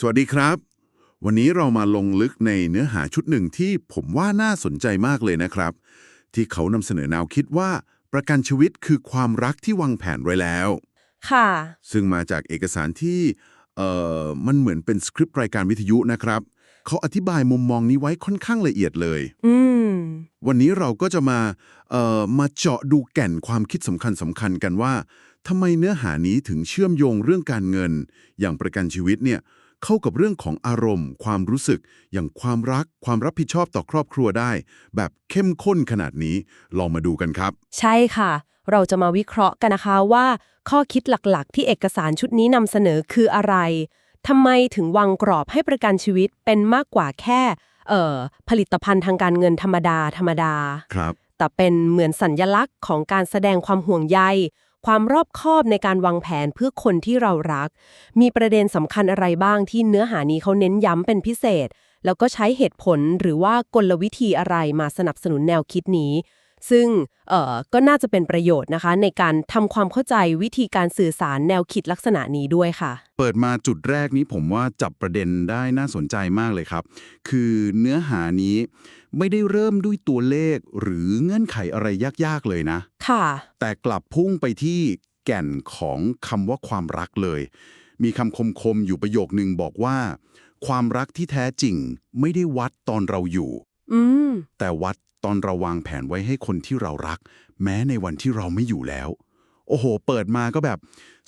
สวัสดีครับ วันนี้เรามาลงลึกในเนื้อหาชุดหนึ่งที่ผมว่าน่าสนใจมากเลยนะครับ ที่เขานำเสนอแนวคิดว่า ประกันชีวิตคือความรักที่วางแผนไว้แล้ว ค่ะ ซึ่งมาจากเอกสารที่เอ่อมันเหมือนเป็นสคริปต์รายการวิทยุนะครับ เขาอธิบายมุมมองนี้ไว้ค่อนข้างละเอียดเลย อืม วันนี้เราก็จะมาเอ่อมาเจาะดูแก่นความคิดสำคัญสำคัญกันว่าทำไมเนื้อหานี้ถึงเชื่อมโยงเรื่องการเงิน อย่างประกันชีวิตเนี่ย เข้ากับเรื่องของอารมณ์ ความรู้สึก อย่างความรัก ความรับผิดชอบต่อครอบครัวได้ แบบเข้มข้นขนาดนี้ ลองมาดูกันครับ ใช่ค่ะ เราจะมาวิเคราะห์กันนะคะว่า ข้อคิดหลักๆ ที่เอกสารชุดนี้นำเสนอคืออะไรทำไมถึงวางกรอบให้ประกันชีวิตเป็นมากกว่าแค่เอ่อผลิตภัณฑ์ทางการเงินธรรมดาธรรมดา ครับ แต่เป็นเหมือนสัญญลักษณ์ของการแสดงความห่วงใย ความรอบคอบในการวางแผนเพื่อคนที่เรารัก มีประเด็นสำคัญอะไรบ้างที่เนื้อหานี้เขาเน้นย้ำเป็นพิเศษ แล้วก็ใช้เหตุผลหรือว่ากลวิธีอะไรมาสนับสนุนแนวคิดนี้ ซึ่งเอ่อก็น่าจะเป็นประโยชน์นะคะ ในการทำความเข้าใจวิธีการสื่อสารแนวคิดลักษณะนี้ด้วยค่ะ เปิดมาจุดแรกนี้ผมว่าจับประเด็นได้น่าสนใจมากเลยครับ คือเนื้อหานี้ไม่ได้เริ่มด้วยตัวเลขหรือเงื่อนไขอะไรยากๆเลยนะ ค่ะ แต่กลับพุ่งไปที่แก่นของคำว่าความรักเลย มีคำคมๆอยู่ประโยคนึงบอกว่า ความรักที่แท้จริงไม่ได้วัดตอนเราอยู่อืมแต่วัด ตอนเราวางแผนไว้ให้คนที่เรารัก แม้ในวันที่เราไม่อยู่แล้ว โอ้โห เปิดมาก็แบบ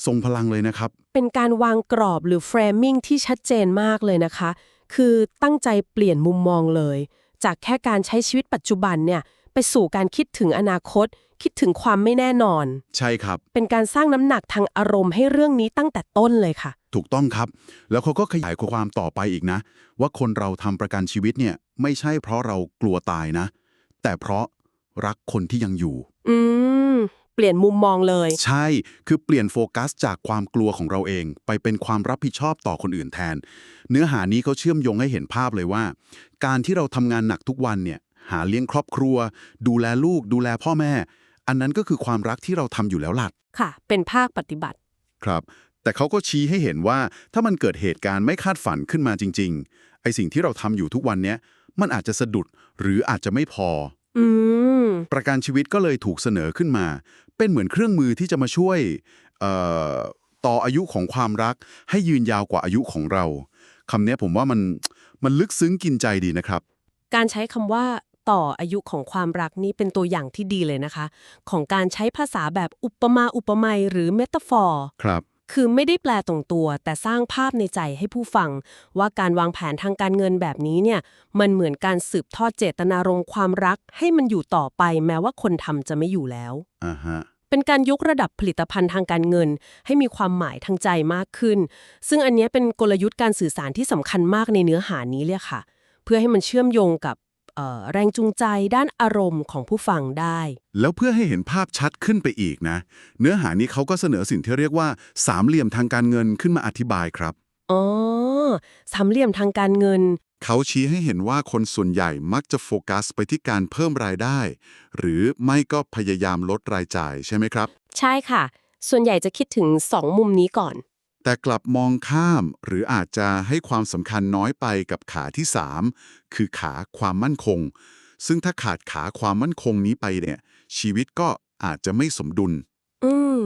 ทรงพลังเลยนะครับ เป็นการวางกรอบหรือ framing ที่ชัดเจนมากเลยนะคะ คือตั้งใจเปลี่ยนมุมมองเลย จากแค่การใช้ชีวิตปัจจุบันเนี่ยไปสู่การคิดถึงอนาคต คิดถึงความไม่แน่นอน ใช่ครับ เป็นการสร้างน้ำหนักทางอารมณ์ให้เรื่องนี้ตั้งแต่ต้นเลยค่ะ ถูกต้องครับ แล้วเขาก็ขยายความต่อไปอีกนะ ว่าคนเราทำประกันชีวิตเนี่ยไม่ใช่เพราะเรากลัวตายนะ แต่เพราะรักคนที่ยังอยู่ อืม เปลี่ยนมุมมองเลย ใช่ คือเปลี่ยนโฟกัสจากความกลัวของเราเอง ไปเป็นความรับผิดชอบต่อคนอื่นแทน เนื้อหานี้เขาเชื่อมโยงให้เห็นภาพเลยว่า การที่เราทำงานหนักทุกวันเนี่ย หาเลี้ยงครอบครัว ดูแลลูก ดูแลพ่อแม่ อันนั้นก็คือความรักที่เราทำอยู่แล้วล่ะค่ะ เป็นภาคปฏิบัติ ครับ แต่เขาก็ชี้ให้เห็นว่าถ้ามันเกิดเหตุการณ์ไม่คาดฝันขึ้นมาจริง ๆ ไอสิ่งที่เราทำอยู่ทุกวันเนี้ย มันอาจจะสะดุดหรืออาจจะไม่พออืมประกันชีวิตก็เลยถูกเสนอขึ้นมา เป็นเหมือนเครื่องมือที่จะมาช่วยเอ่อต่ออายุของความรักให้ยืนยาวกว่าอายุของเราคำเนี้ยผมว่ามันมันลึกซึ้งกินใจดีนะครับ การใช้คำว่าต่ออายุของความรักนี่เป็นตัวอย่างที่ดีเลยนะคะ ของการใช้ภาษาแบบอุปมาอุปไมยหรือเมตาฟอร์ครับ คือไม่ได้แปลตรงตัว แต่สร้างภาพในใจให้ผู้ฟัง ว่าการวางแผนทางการเงินแบบนี้เนี่ย มันเหมือนการสืบทอดเจตนารมณ์ความรัก ให้มันอยู่ต่อไปแม้ว่าคนทำจะไม่อยู่แล้ว อ่าฮะ เป็นการยกระดับผลิตภัณฑ์ทางการเงิน ให้มีความหมายทางใจมากขึ้น ซึ่งอันเนี้ยเป็นกลยุทธ์การสื่อสารที่สำคัญมากในเนื้อหานี้เลยค่ะ เพื่อให้มันเชื่อมโยงกับเอ่อ แรงจูงใจด้านอารมณ์ของผู้ฟังได้ แล้วเพื่อให้เห็นภาพชัดขึ้นไปอีกนะ เนื้อหานี้เขาก็เสนอสิ่งที่เรียกว่าสามเหลี่ยมทางการเงินขึ้นมาอธิบายครับ อ๋อ สามเหลี่ยมทางการเงิน เขาชี้ให้เห็นว่าคนส่วนใหญ่มักจะโฟกัสไปที่การเพิ่มรายได้ หรือไม่ก็พยายามลดรายจ่ายใช่ไหมครับ ใช่ค่ะ ส่วนใหญ่จะคิดถึงสองมุมนี้ก่อน แต่กลับมองข้ามหรืออาจจะให้ความสำคัญน้อยไปกับขาที่ 3 คือขาความมั่นคง ซึ่งถ้าขาดขาความมั่นคงนี้ไปเนี่ย ชีวิตก็อาจจะไม่สมดุลอืม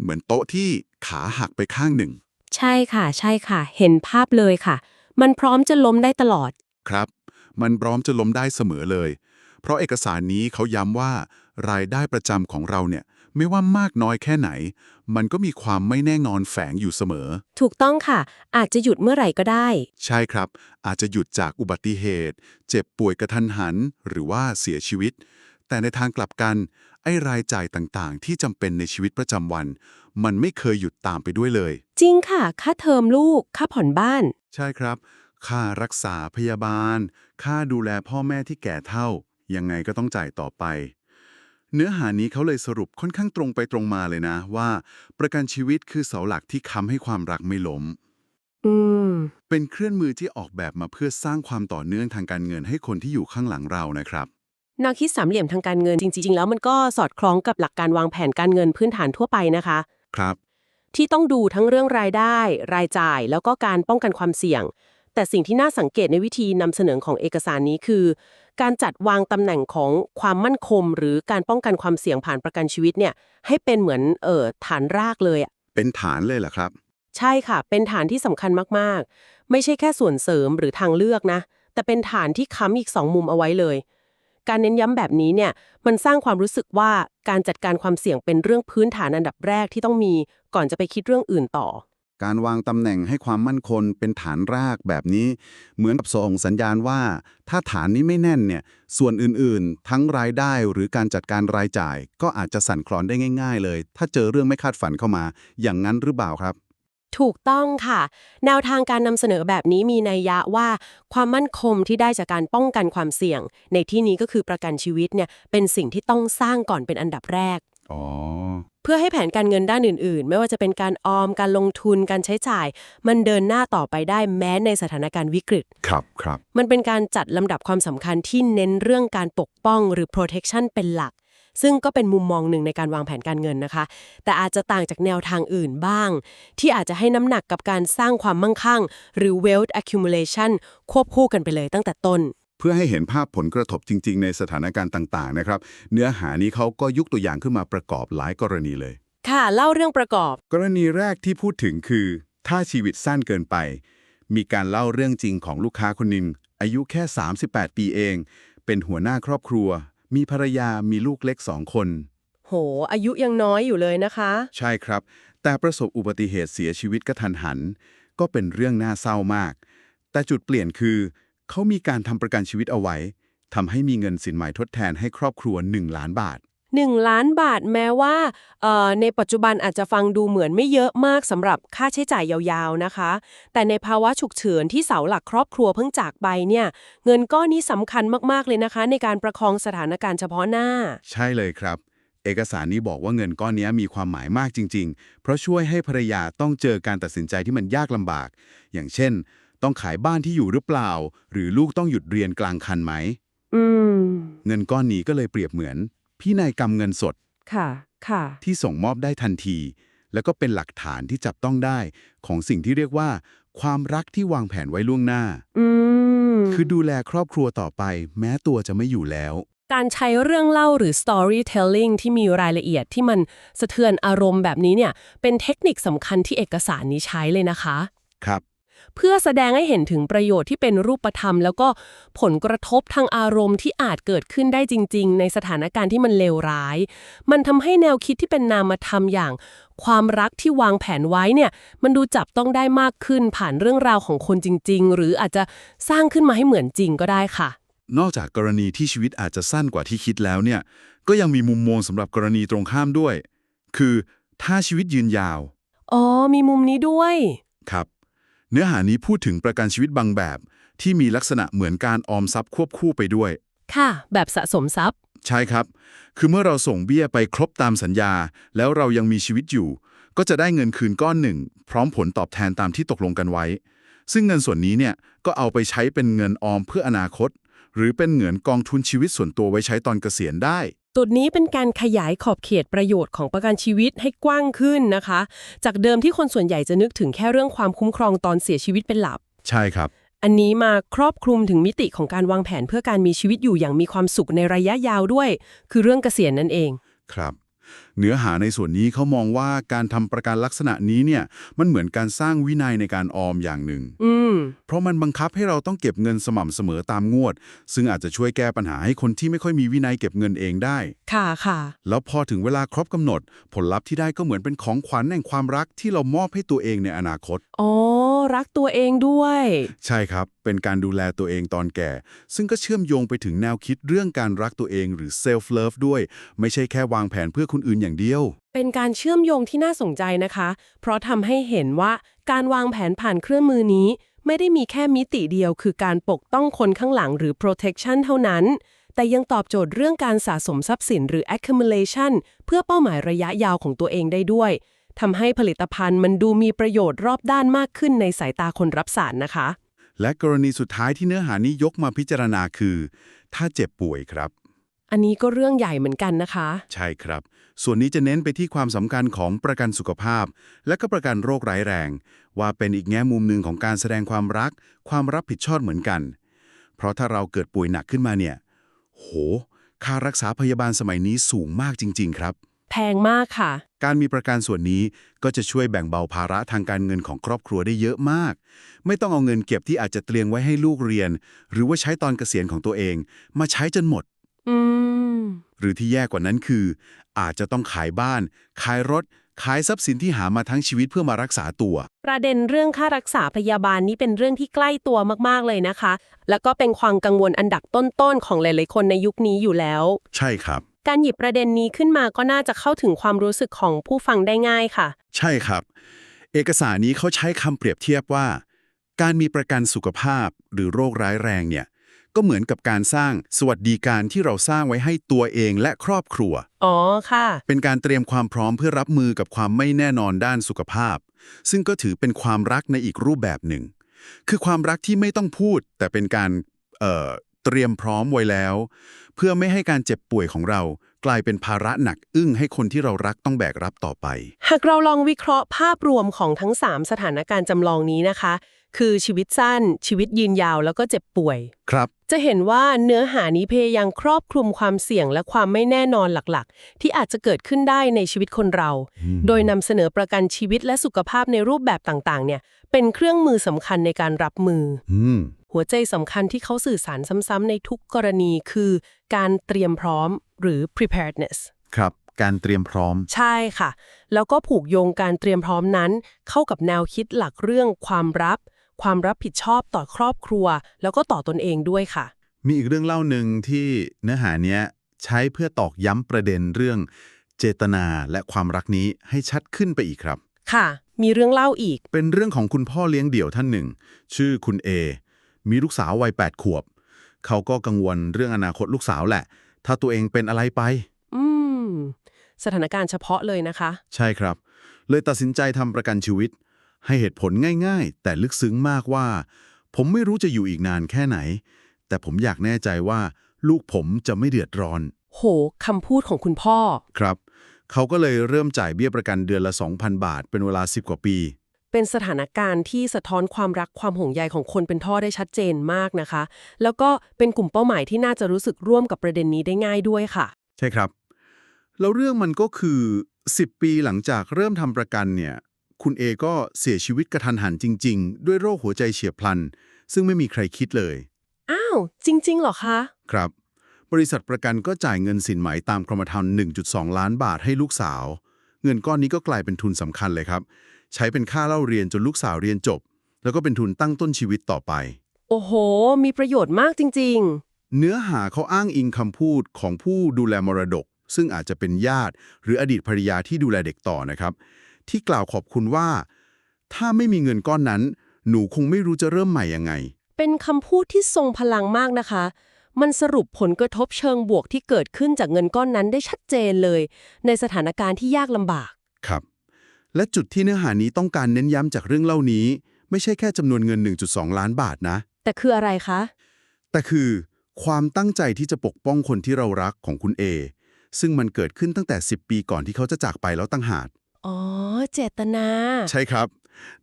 เหมือนโต๊ะที่ขาหักไปข้างหนึ่ง ใช่ค่ะใช่ค่ะ เห็นภาพเลยค่ะ มันพร้อมจะล้มได้ตลอด ครับ มันพร้อมจะล้มได้เสมอเลย เพราะเอกสารนี้เขาย้ำว่ารายได้ประจำของเราเนี่ย ไม่ว่ามากน้อยแค่ไหน มันก็มีความไม่แน่นอนแฝงอยู่เสมอ ถูกต้องค่ะ อาจจะหยุดเมื่อไหร่ก็ได้ ใช่ครับ อาจจะหยุดจากอุบัติเหตุ เจ็บป่วยกระทันหัน หรือว่าเสียชีวิต แต่ในทางกลับกัน ไอ้รายจ่ายต่างๆ ที่จำเป็นในชีวิตประจำวัน มันไม่เคยหยุดตามไปด้วยเลย จริงค่ะ ค่าเทอมลูก ค่าผ่อนบ้าน ใช่ครับ ค่ารักษาพยาบาล ค่าดูแลพ่อแม่ที่แก่เฒ่า ยังไงก็ต้องจ่ายต่อไป เนื้อหานี้เขาเลยสรุปค่อนข้างตรงไปตรงมาเลยนะ ว่า ประกันชีวิตคือเสาหลักที่ค้ำให้ความรักไม่ล้ม อืม เป็นเครื่องมือที่ออกแบบมาเพื่อสร้างความต่อเนื่องทางการเงินให้คนที่อยู่ข้างหลังเรานะครับ แนวคิดสามเหลี่ยมทางการเงินจริง ๆ แล้วมันก็สอดคล้องกับหลักการวางแผนการเงินพื้นฐานทั่วไปนะคะ ครับ ที่ต้องดูทั้งเรื่องรายได้ รายจ่าย แล้วก็การป้องกันความเสี่ยง แต่สิ่งที่น่าสังเกตในวิธีนำเสนอของเอกสารนี้คือ การจัดวางตำแหน่งของความมั่นคง หรือการป้องกันความเสี่ยงผ่านประกันชีวิตเนี่ยให้เป็นเหมือนเอ่อฐานรากเลยอะเป็นฐานเลยเหรอครับ ใช่ค่ะ เป็นฐานที่สำคัญมากๆ ไม่ใช่แค่ส่วนเสริมหรือทางเลือกนะ แต่เป็นฐานที่ค้ำอีกสองมุมเอาไว้เลย การเน้นย้ำแบบนี้เนี่ยมันสร้างความรู้สึกว่าการจัดการความเสี่ยงเป็นเรื่องพื้นฐานอันดับแรกที่ต้องมี ก่อนจะไปคิดเรื่องอื่นต่อ การวางตำแหน่งให้ความมั่นคงเป็นฐานรากแบบนี้ เหมือนกับส่งสัญญาณว่า ถ้าฐานนี้ไม่แน่นเนี่ยส่วนอื่นๆ ทั้งรายได้หรือการจัดการรายจ่าย ก็อาจจะสั่นคลอนได้ง่าย ๆ เลย ถ้าเจอเรื่องไม่คาดฝันเข้ามา อย่างนั้นหรือเปล่าครับ ถูกต้องค่ะ แนวทางการนำเสนอแบบนี้มีนัยยะว่า ความมั่นคงที่ได้จากการป้องกันความเสี่ยง ในที่นี้ก็คือประกันชีวิตเนี่ยเป็นสิ่งที่ต้องสร้างก่อนเป็นอันดับแรกอ๋อ เพื่อให้แผนการเงินด้านอื่นๆ ไม่ว่าจะเป็นการออมการลงทุนการใช้จ่าย มันเดินหน้าต่อไปได้แม้ในสถานการณ์วิกฤต ครับครับ มันเป็นการจัดลำดับความสำคัญที่เน้นเรื่องการปกป้องหรือ protection เป็นหลัก ซึ่งก็เป็นมุมมองหนึ่งในการวางแผนการเงินนะคะ แต่อาจจะต่างจากแนวทางอื่นบ้าง ที่อาจจะให้น้ำหนักกับการสร้างความมั่งคั่ง หรือ wealth accumulation ควบคู่กันไปเลยตั้งแต่ต้น เพื่อให้เห็นภาพผลกระทบจริง ๆ ในสถานการณ์ต่าง ๆ นะครับ เนื้อหานี้เขาก็ยกตัวอย่างขึ้นมาประกอบหลายกรณีเลย ค่ะ เล่าเรื่องประกอบ กรณีแรกที่พูดถึงคือ ถ้าชีวิตสั้นเกินไป มีการเล่าเรื่องจริงของลูกค้าคนหนึ่งอายุแค่ 38 ปีเอง เป็นหัวหน้าครอบครัว มีภรรยามีลูกเล็กสองคน โห อายุยังน้อยอยู่เลยนะคะ ใช่ครับ แต่ประสบอุบัติเหตุเสียชีวิตกระทันหัน ก็เป็นเรื่องน่าเศร้ามาก แต่จุดเปลี่ยนคือ เขามีการทำประกันชีวิตเอาไว้ทำให้มีเงินสินใหม่ทดแทนให้ครอบครัว 1 ล้านบาท 1 ล้านบาทแม้ว่าเอ่อในปัจจุบันอาจจะฟังดูเหมือนไม่เยอะมากสำหรับค่าใช้จ่ายยาวๆนะคะ แต่ในภาวะฉุกเฉินที่เสาหลักครอบครัวเพิ่งจากไปเนี่ยเงินก้อนนี้สำคัญมากๆเลยนะคะ ในการประคองสถานการณ์เฉพาะหน้า ใช่เลยครับ เอกสารนี้บอกว่าเงินก้อนนี้มีความหมายมากจริง ๆ เพราะช่วยให้ภรรยาต้องเจอการตัดสินใจที่มันยากลำบาก อย่างเช่น ต้องขายบ้านที่อยู่หรือเปล่า หรือลูกต้องหยุดเรียนกลางคันไหมอืมเงินก้อนนี้ก็เลยเปรียบเหมือนพินัยกรรมเงินสด ค่ะ ค่ะ ที่ส่งมอบได้ทันที แล้วก็เป็นหลักฐานที่จับต้องได้ของสิ่งที่เรียกว่า ความรักที่วางแผนไว้ล่วงหน้าอืมคือดูแลครอบครัวต่อไป แม้ตัวจะไม่อยู่แล้ว การใช้เรื่องเล่าหรือ storytelling ที่มีรายละเอียดที่มันสะเทือนอารมณ์แบบนี้เนี่ย เป็นเทคนิคสำคัญที่เอกสารนี้ใช้เลยนะคะ ครับ เพื่อแสดงให้เห็นถึงประโยชน์ที่เป็นรูปธรรม แล้วก็ผลกระทบทางอารมณ์ที่อาจเกิดขึ้นได้จริง ๆ ในสถานการณ์ที่มันเลวร้าย มันทำให้แนวคิดที่เป็นนามธรรมอย่าง ความรักที่วางแผนไว้เนี่ย มันดูจับต้องได้มากขึ้นผ่านเรื่องราวของคนจริง ๆ หรืออาจจะสร้างขึ้นมาให้เหมือนจริงก็ได้ค่ะ นอกจากกรณีที่ชีวิตอาจจะสั้นกว่าที่คิดแล้วเนี่ย ก็ยังมีมุมมองสำหรับกรณีตรงข้ามด้วย คือถ้าชีวิตยืนยาว อ๋อ มีมุมนี้ด้วย ครับ เนื้อหานี้พูดถึงประกันชีวิตบางแบบ ที่มีลักษณะเหมือนการออมทรัพย์ควบคู่ไปด้วย ค่ะ แบบสะสมทรัพย์ ใช่ครับ คือเมื่อเราส่งเบี้ยไปครบตามสัญญา แล้วเรายังมีชีวิตอยู่ ก็จะได้เงินคืนก้อนหนึ่ง พร้อมผลตอบแทนตามที่ตกลงกันไว้ ซึ่งเงินส่วนนี้เนี่ยก็เอาไปใช้เป็นเงินออมเพื่ออนาคต หรือเป็นเงินกองทุนชีวิตส่วนตัวไว้ใช้ตอนเกษียณได้ จุดนี้เป็นการขยายขอบเขตประโยชน์ของประกันชีวิตให้กว้างขึ้นนะคะ จากเดิมที่คนส่วนใหญ่จะนึกถึงแค่เรื่องความคุ้มครองตอนเสียชีวิตเป็นหลัก ใช่ครับ อันนี้มาครอบคลุมถึงมิติของการวางแผนเพื่อการมีชีวิตอยู่อย่างมีความสุขในระยะยาวด้วย คือเรื่องเกษียณนั่นเอง ครับ เนื้อหาในส่วนนี้เขามองว่าการทำประกันลักษณะนี้เนี่ยมันเหมือนการสร้างวินัยในการออมอย่างหนึ่งอืมเพราะมันบังคับให้เราต้องเก็บเงินสม่ำเสมอตามงวด ซึ่งอาจจะช่วยแก้ปัญหาให้คนที่ไม่ค่อยมีวินัยเก็บเงินเองได้ ค่ะค่ะ แล้วพอถึงเวลาครบกำหนด ผลลัพธ์ที่ได้ก็เหมือนเป็นของขวัญแห่งความรักที่เรามอบให้ตัวเองในอนาคตอ๋อรักตัวเองด้วย ใช่ครับ เป็นการดูแลตัวเองตอนแก่ ซึ่งก็เชื่อมโยงไปถึงแนวคิดเรื่องการรักตัวเองหรือ self love ด้วย ไม่ใช่แค่วางแผนเพื่อคนอื่นอย่างเดียว เป็นการเชื่อมโยงที่น่าสนใจนะคะ เพราะทำให้เห็นว่าการวางแผนผ่านเครื่องมือนี้ ไม่ได้มีแค่มิติเดียว คือการปกป้องคนข้างหลังหรือ protection เท่านั้น แต่ยังตอบโจทย์เรื่องการสะสมทรัพย์สินหรือ accumulation เพื่อเป้าหมายระยะยาวของตัวเองได้ด้วยทำให้ผลิตภัณฑ์มันดูมีประโยชน์รอบด้านมากขึ้นในสายตาคนรับสารนะคะ และกรณีสุดท้ายที่เนื้อหานี้ยกมาพิจารณาคือ ถ้าเจ็บป่วยครับ อันนี้ก็เรื่องใหญ่เหมือนกันนะคะ ใช่ครับ ส่วนนี้จะเน้นไปที่ความสำคัญของประกันสุขภาพ และก็ประกันโรคร้ายแรง ว่าเป็นอีกแง่มุมหนึ่งของการแสดงความรัก ความรับผิดชอบเหมือนกัน เพราะถ้าเราเกิดป่วยหนักขึ้นมาเนี่ย โห ค่ารักษาพยาบาลสมัยนี้สูงมากจริง ๆ ครับ แพงมากค่ะ การมีประกันส่วนนี้ก็จะช่วยแบ่งเบาภาระทางการเงินของครอบครัวได้เยอะมาก ไม่ต้องเอาเงินเก็บที่อาจจะเตรียมไว้ให้ลูกเรียน หรือว่าใช้ตอนเกษียณของตัวเอง มาใช้จนหมด อืมห รือที่แย่กว่านั้นคือ อาจจะต้องขายบ้าน ขายรถ ขายทรัพย์สินที่หามาทั้งชีวิตเพื่อมารักษาตัว ประเด็นเรื่องค่ารักษาพยาบาลนี้เป็นเรื่องที่ใกล้ตัวมากๆเลยนะคะ แล้วก็เป็นความกังวลอันดับต้นๆของหลายๆคนในยุคนี้อยู่แล้ว ใช่ครับ การหยิบประเด็นนี้ขึ้นมาก็น่าจะเข้าถึงความรู้สึกของผู้ฟังได้ง่ายค่ะ ใช่ครับ เอกสารนี้เขาใช้คำเปรียบเทียบว่า การมีประกันสุขภาพหรือโรคร้ายแรงเนี่ย ก็เหมือนกับการสร้างสวัสดิการที่เราสร้างไว้ให้ตัวเองและครอบครัว อ๋อค่ะ เป็นการเตรียมความพร้อมเพื่อรับมือกับความไม่แน่นอนด้านสุขภาพ ซึ่งก็ถือเป็นความรักในอีกรูปแบบหนึ่ง คือความรักที่ไม่ต้องพูด แต่เป็นการเอ่อเตรียมพร้อมไว้แล้ว เพื่อไม่ให้การเจ็บป่วยของเรา กลายเป็นภาระหนักอึ้งให้คนที่เรารักต้องแบกรับต่อไป หากเราลองวิเคราะห์ภาพรวมของทั้ง 3 สถานการณ์จำลองนี้นะคะ คือชีวิตสั้น ชีวิตยืนยาวแล้วก็เจ็บป่วย ครับ จะเห็นว่าเนื้อหานี้พยายามครอบคลุมความเสี่ยงและความไม่แน่นอนหลักๆ ที่อาจจะเกิดขึ้นได้ในชีวิตคนเรา โดยนำเสนอประกันชีวิตและสุขภาพในรูปแบบต่างๆ เนี่ย เป็นเครื่องมือสำคัญในการรับมืออืมหัวใจสำคัญที่เขาสื่อสารซ้ำๆในทุกกรณีคือ การเตรียมพร้อมหรือ preparedness ครับการเตรียมพร้อม ใช่ค่ะ แล้วก็ผูกโยงการเตรียมพร้อมนั้น เข้ากับแนวคิดหลักเรื่องความรับ ความรับผิดชอบต่อครอบครัว แล้วก็ต่อตนเองด้วยค่ะ มีอีกเรื่องเล่าหนึ่งที่เนื้อหาเนี้ยใช้เพื่อตอกย้ำประเด็นเรื่อง เจตนาและความรักนี้ให้ชัดขึ้นไปอีกครับ ค่ะ มีเรื่องเล่าอีก เป็นเรื่องของคุณพ่อเลี้ยงเดี่ยวท่านหนึ่ง ชื่อคุณเอมีลูกสาววัย8ขวบ เขาก็กังวลเรื่องอนาคตลูกสาวแหละ ถ้าตัวเองเป็นอะไรไป อืม สถานการณ์เฉพาะเลยนะคะ ใช่ครับ เลยตัดสินใจทำประกันชีวิต ให้เหตุผลง่ายๆ แต่ลึกซึ้งมากว่า ผมไม่รู้จะอยู่อีกนานแค่ไหน แต่ผมอยากแน่ใจว่า ลูกผมจะไม่เดือดร้อน โหคำพูดของคุณพ่อ ครับ เขาก็เลยเริ่มจ่ายเบี้ยประกันเดือนละ 2,000 บาท เป็นเวลา 10 กว่าปี เป็นสถานการณ์ที่สะท้อนความรักความห่วงใยของคนเป็นท่อได้ชัดเจนมากนะคะ แล้วก็เป็นกลุ่มเป้าหมายที่น่าจะรู้สึกร่วมกับประเด็นนี้ได้ง่ายด้วยค่ะ ใช่ครับ แล้วเรื่องมันก็คือ 10 ปีหลังจากเริ่มทำประกันเนี่ย คุณเอก็เสียชีวิตกระทันหันจริง ๆ ด้วยโรคหัวใจเฉียบพลัน ซึ่งไม่มีใครคิดเลย อ้าว จริง ๆ เหรอคะ ครับ บริษัทประกันก็จ่ายเงินสินไหมตามกรมธรรม์1.2 ล้านบาทให้ลูกสาว เงินก้อนนี้ก็กลายเป็นทุนสำคัญเลยครับ ใช้เป็นค่าเล่าเรียนจนลูกสาวเรียนจบ แล้วก็เป็นทุนตั้งต้นชีวิตต่อไป โอ้โห มีประโยชน์มากจริง เนื้อหาเขาอ้างอิงคำพูดของผู้ดูแลมรดก ซึ่งอาจจะเป็นญาติ หรืออดีตภรรยาที่ดูแลเด็กต่อนะครับ ที่กล่าวขอบคุณว่า ถ้าไม่มีเงินก้อนนั้น หนูคงไม่รู้จะเริ่มใหม่ยังไงๆเป็นคำพูดที่ทรงพลังมากนะคะ มันสรุปผลกระทบเชิงบวกที่เกิดขึ้นจากเงินก้อนนั้นได้ชัดเจนเลย ในสถานการณ์ที่ยากลำบาก ครับ และจุดที่เนื้อหานี้ต้องการเน้นย้ำจากเรื่องเล่านี้ ไม่ใช่แค่จำนวนเงิน 1.2 ล้านบาทนะ แต่คืออะไรคะ แต่คือความตั้งใจที่จะปกป้องคนที่เรารักของคุณเอซึ่งมันเกิดขึ้นตั้งแต่ 10 ปีก่อนที่เขาจะจากไปแล้วตั้งหาก อ๋อ เจตนา ใช่ครับ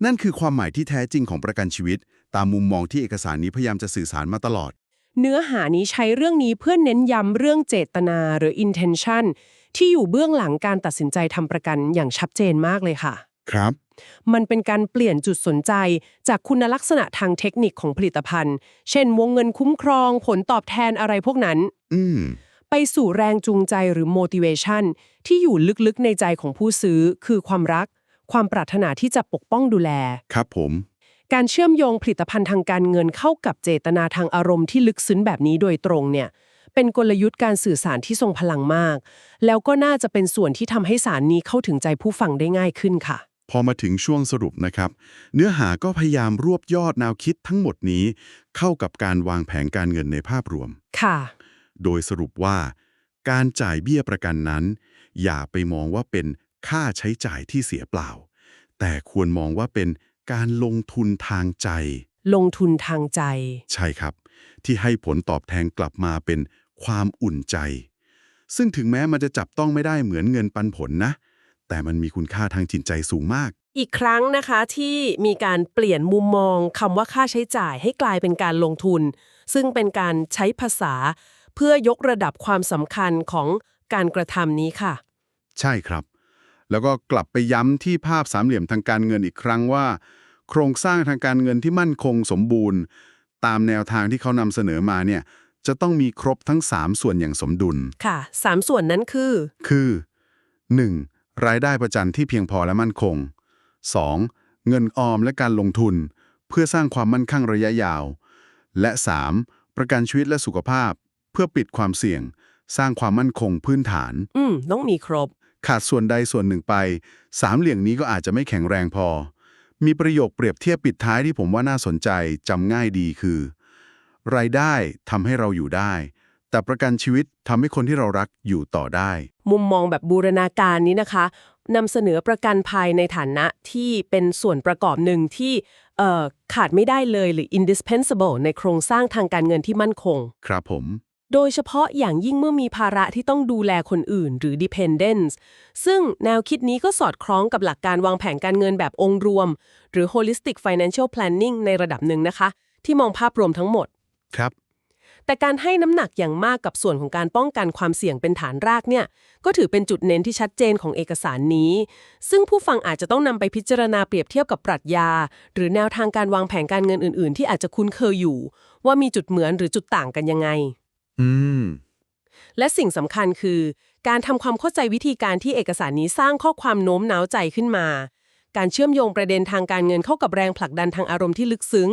นั่นคือความหมายที่แท้จริงของประกันชีวิต ตามมุมมองที่เอกสารนี้พยายามจะสื่อสารมาตลอด เนื้อหานี้ใช้เรื่องนี้เพื่อเน้นย้ำเรื่องเจตนาหรือ intention ที่อยู่เบื้องหลังการตัดสินใจทำประกันอย่างชัดเจนมากเลยค่ะ ครับ มันเป็นการเปลี่ยนจุดสนใจ จากคุณลักษณะทางเทคนิคของผลิตภัณฑ์ เช่น วงเงินคุ้มครอง ผลตอบแทนอะไรพวกนั้น อืม ไปสู่แรงจูงใจหรือ motivation ที่อยู่ลึกๆในใจของผู้ซื้อ คือความรัก ความปรารถนาที่จะปกป้องดูแล ครับผม การเชื่อมโยงผลิตภัณฑ์ทางการเงินเข้ากับเจตนาทางอารมณ์ที่ลึกซึ้งแบบนี้โดยตรงเนี่ย เป็นกลยุทธ์การสื่อสารที่ทรงพลังมาก แล้วก็น่าจะเป็นส่วนที่ทำให้สารนี้เข้าถึงใจผู้ฟังได้ง่ายขึ้นค่ะพอมาถึงช่วงสรุปนะครับ เนื้อหาก็พยายามรวบยอดแนวคิดทั้งหมดนี้ เข้ากับการวางแผนการเงินในภาพรวม ค่ะ โดยสรุปว่า การจ่ายเบี้ยประกันนั้น อย่าไปมองว่าเป็นค่าใช้จ่ายที่เสียเปล่า แต่ควรมองว่าเป็นการลงทุนทางใจ ลงทุนทางใจ ใช่ครับ ที่ให้ผลตอบแทนกลับมาเป็นความอุ่นใจ ซึ่งถึงแม้มันจะจับต้องไม่ได้เหมือนเงินปันผลนะ แต่มันมีคุณค่าทางจิตใจสูงมาก อีกครั้งนะคะที่มีการเปลี่ยนมุมมองคำว่าค่าใช้จ่ายให้กลายเป็นการลงทุน ซึ่งเป็นการใช้ภาษา เพื่อยกระดับความสำคัญของการกระทำนี้ค่ะ ใช่ครับ แล้วก็กลับไปย้ำที่ภาพสามเหลี่ยมทางการเงินอีกครั้งว่า โครงสร้างทางการเงินที่มั่นคงสมบูรณ์ ตามแนวทางที่เขานำเสนอมาเนี่ยจะต้องมีครบทั้ง 3 ส่วนอย่างสมดุล ค่ะสามส่วนนั้นคือ คือ 1. รายได้ประจันที่เพียงพอและมั่นคง 2. เงินออมและการลงทุน เพื่อสร้างความมั่นคงระยะยาว และ 3. ประกันชีวิตและสุขภาพ เพื่อปิดความเสี่ยง สร้างความมั่นคงพื้นฐาน อืม ต้องมีครบ ขาดส่วนใดส่วนหนึ่งไป สามเหลี่ยงนี้ก็อาจจะไม่แข็งแรงพอ มีประโยคเปรียบเทียบปิดท้ายที่ผมว่าน่าสนใจจำง่ายดีคือ รายได้ทำให้เราอยู่ได้ แต่ประกันชีวิตทำให้คนที่เรารักอยู่ต่อได้ มุมมองแบบบูรณาการนี้นะคะนำเสนอประกันภัยในฐานะที่เป็นส่วนประกอบหนึ่งที่เอ่อขาดไม่ได้เลยหรือ indispensable ในโครงสร้างทางการเงินที่มั่นคง ครับผม โดยเฉพาะอย่างยิ่งเมื่อมีภาระที่ต้องดูแลคนอื่นหรือ dependence ซึ่งแนวคิดนี้ก็สอดคล้องกับหลักการวางแผนการเงินแบบองค์รวม หรือ holistic financial planning ในระดับหนึ่งนะคะ ที่มองภาพรวมทั้งหมด ครับ แต่การให้น้ำหนักอย่างมากกับส่วนของการป้องกันความเสี่ยงเป็นฐานรากเนี่ย ก็ถือเป็นจุดเน้นที่ชัดเจนของเอกสารนี้ ซึ่งผู้ฟังอาจจะต้องนำไปพิจารณาเปรียบเทียบกับปรัชญา หรือแนวทางการวางแผนการเงินอื่น ๆ ที่อาจจะคุ้นเคยอยู่ ว่ามีจุดเหมือนหรือจุดต่างกันยังไง อืม และสิ่งสำคัญคือ การทำความเข้าใจวิธีการที่เอกสารนี้สร้างข้อความโน้มน้าวใจขึ้นมา การเชื่อมโยงประเด็นทางการเงินเข้ากับแรงผลักดันทางอารมณ์ที่ลึกซึ้ง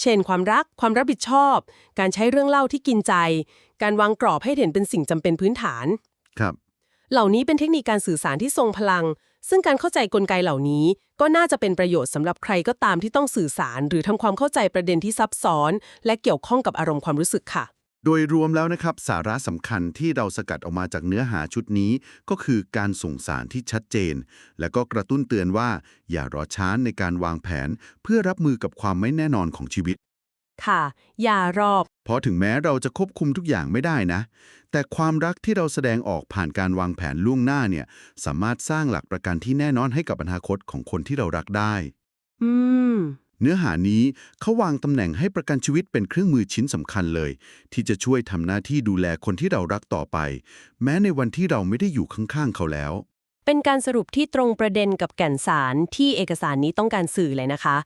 เช่น ความรัก ความรับผิดชอบ การใช้เรื่องเล่าที่กินใจ การวางกรอบให้เห็นเป็นสิ่งจำเป็นพื้นฐาน ครับ เหล่านี้เป็นเทคนิคการสื่อสารที่ทรงพลัง ซึ่งการเข้าใจกลไกเหล่านี้ ก็น่าจะเป็นประโยชน์สำหรับใครก็ตามที่ต้องสื่อสาร หรือทำความเข้าใจประเด็นที่ซับซ้อน และเกี่ยวข้องกับอารมณ์ความรู้สึกค่ะ โดยรวมแล้วนะครับสาระสำคัญที่เราสกัดออกมาจากเนื้อหาชุดนี้ ก็คือการส่งสารที่ชัดเจน และก็กระตุ้นเตือนว่า อย่ารอช้าในการวางแผน เพื่อรับมือกับความไม่แน่นอนของชีวิต ค่ะ อย่ารอบ เพราะถึงแม้เราจะควบคุมทุกอย่างไม่ได้นะ แต่ความรักที่เราแสดงออกผ่านการวางแผนล่วงหน้าเนี่ยสามารถสร้างหลักประกันที่แน่นอนให้กับอนาคตของคนที่เรารักได้ อืม เนื้อหานี้เขาวางตำแหน่งให้ประกันชีวิตเป็นเครื่องมือชิ้นสำคัญเลย ที่จะช่วยทำหน้าที่ดูแลคนที่เรารักต่อไป แม้ในวันที่เราไม่ได้อยู่ข้างๆเขาแล้ว เป็นการสรุปที่ตรงประเด็นกับแก่นสารที่เอกสารนี้ต้องการสื่อเลยนะคะ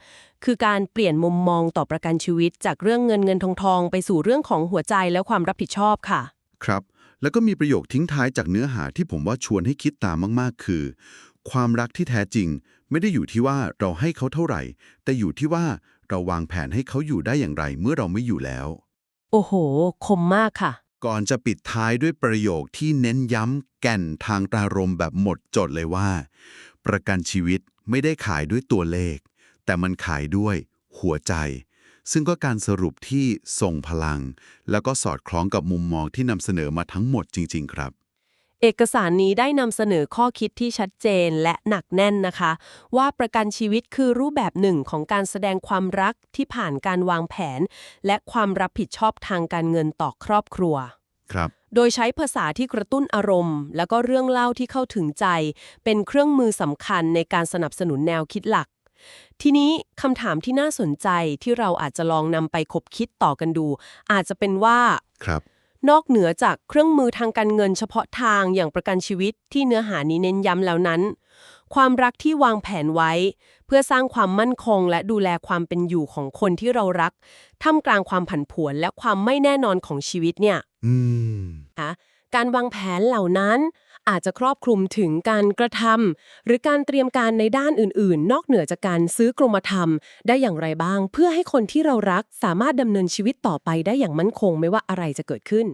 คือการเปลี่ยนมุมมองต่อประกันชีวิต จากเรื่องเงินเงินทองทองไปสู่เรื่องของหัวใจและความรับผิดชอบค่ะ ครับ แล้วก็มีประโยคทิ้งท้ายจากเนื้อหาที่ผมว่าชวนให้คิดตามมาก ๆ คือ ความรักที่แท้จริง ไม่ได้อยู่ที่ว่าเราให้เขาเท่าไหร่ แต่อยู่ที่ว่าเราวางแผนให้เขาอยู่ได้อย่างไรเมื่อเราไม่อยู่แล้ว โอ้โห คมมากค่ะ ก่อนจะปิดท้ายด้วยประโยคที่เน้นย้ำแก่นทางตรารมณ์แบบหมดจดเลยว่า ประกันชีวิตไม่ได้ขายด้วยตัวเลข แต่มันขายด้วยหัวใจ ซึ่งก็การสรุปที่ทรงพลัง แล้วก็สอดคล้องกับมุมมองที่นำเสนอมาทั้งหมดจริง ๆ ครับ เอกสารนี้ได้นำเสนอข้อคิดที่ชัดเจนและหนักแน่นนะคะ ว่าประกันชีวิตคือรูปแบบหนึ่งของการแสดงความรักที่ผ่านการวางแผน และความรับผิดชอบทางการเงินต่อครอบครัว ครับ โดยใช้ภาษาที่กระตุ้นอารมณ์ แล้วก็เรื่องเล่าที่เข้าถึงใจ เป็นเครื่องมือสำคัญในการสนับสนุนแนวคิดหลัก ทีนี้คำถามที่น่าสนใจที่เราอาจจะลองนำไปคบคิดต่อกันดู อาจจะเป็นว่าครับ นอกเหนือจากเครื่องมือทางการเงินเฉพาะทางอย่างประกันชีวิตที่เนื้อหานี้เน้นย้ำแล้วนั้น ความรักที่วางแผนไว้ เพื่อสร้างความมั่นคงและดูแลความเป็นอยู่ของคนที่เรารักท่ามกลางความผันผวนและความไม่แน่นอนของชีวิตเนี่ย อืมนะคะการวางแผนเหล่านั้น อาจจะครอบคลุมถึงการกระทำหรือการเตรียมการในด้านอื่น ๆ นอกเหนือจากการซื้อกรมธรรม์ได้อย่างไรบ้าง เพื่อให้คนที่เรารักสามารถดำเนินชีวิตต่อไปได้อย่างมั่นคงไม่ว่าอะไรจะเกิดขึ้น